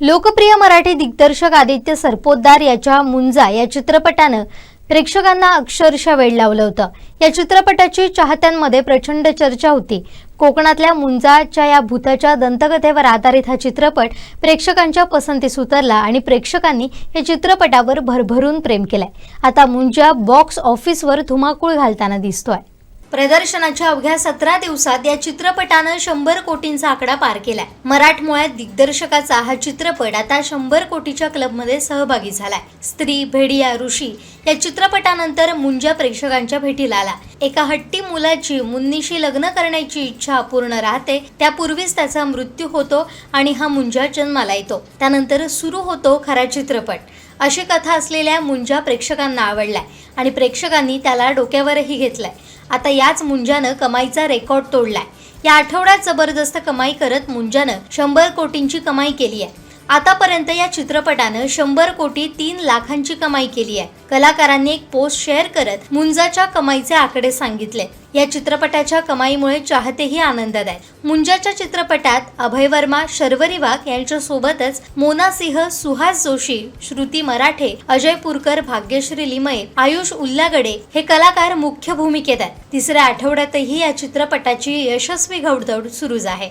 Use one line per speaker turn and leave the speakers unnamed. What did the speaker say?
लोकप्रिय मराठी दिग्दर्शक आदित्य सरपोतदार याच्या मुंजा या चित्रपटानं प्रेक्षकांना अक्षरशः वेळ लावलं होतं. या चित्रपटाची चाहत्यांमध्ये प्रचंड चर्चा होती. कोकणातल्या मुंजाच्या या भूताच्या दंतकथेवर आधारित हा चित्रपट प्रेक्षकांच्या पसंतीस उतरला आणि प्रेक्षकांनी या चित्रपटावर भरभरून प्रेम केलाय. आता मुंजा बॉक्स ऑफिसवर धुमाकूळ घालताना दिसतोय. प्रदर्शनाच्या अवघ्या सतरा दिवसात या चित्रपटानं शंभर कोटींचा आकडा पार केलाय. मराठमोळ्यात दिग्दर्शकाचा हा चित्रपट आता शंभर कोटीच्या क्लबमध्ये सहभागी झालाय. स्त्री भेडिया ऋषी या चित्रपटानंतर मुंजा प्रेक्षकांच्या भेटीला आला. एका हट्टी मुलाची मुन्नीशी लग्न करण्याची इच्छा अपूर्ण राहते त्यापूर्वीच त्याचा मृत्यू होतो आणि हा मुंजा जन्माला येतो. त्यानंतर सुरू होतो खरा चित्रपट. अशी कथा असलेल्या मुंजा प्रेक्षकांना आवडलाय आणि प्रेक्षकांनी त्याला डोक्यावरही घेतलाय. आता याच मुंजानं कमाईचा रेकॉर्ड तोडलाय. या आठवड्यात जबरदस्त कमाई करत मुंजानं शंभर कोटींची कमाई केली आहे. आतापर्यंत या चित्रपटानं शंभर कोटी तीन लाखांची कमाई केली आहे. कलाकारांनी एक पोस्ट शेअर करत मुंजाच्या कमाईचे आकडे सांगितले. या चित्रपटाच्या कमाईमुळे चाहतेही आनंदात आहेत. मुंजाच्या चित्रपटात अभय वर्मा शर्वरी वाघ यांच्या सोबतच मोना सिंह सुहास जोशी श्रुती मराठे अजय पुरकर भाग्यश्री लिमये आयुष उल्लागडे हे कलाकार मुख्य भूमिकेत आहेत. तिसऱ्या आठवड्यातही या चित्रपटाची यशस्वी घौडदौड सुरूच आहे.